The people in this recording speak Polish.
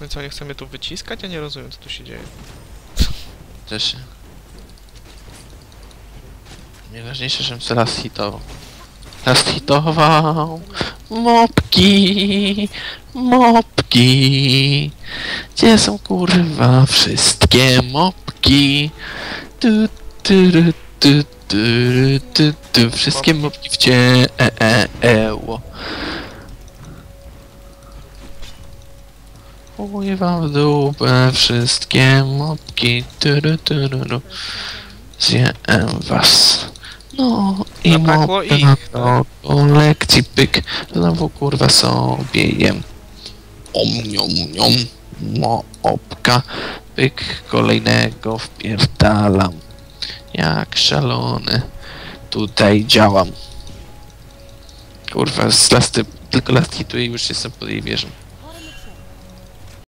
My co, nie chcemy tu wyciskać? Ja nie rozumiem, co tu się dzieje. Też. Najważniejsze, żebym se raz hitował. Raz hitował. Mopki, mopki. Gdzie są kurwa wszystkie mopki? Tu, tu, tu, tu, ru, tu, tu. Wszystkie mopki w cie e, e, eło. Chuj wam w dupę wszystkie mopki. Turu, turu, ru. Zjem was. No i Zabrakło mopy ich. na to po lekcji pyk. Znowu kurwa sobie jem. Om, niom, niom. Mopka. Pyk kolejnego wpierdalam. Jak szalony. Tutaj działam. Kurwa, z lasty, tylko last hituję i już jestem pod jej wieżą.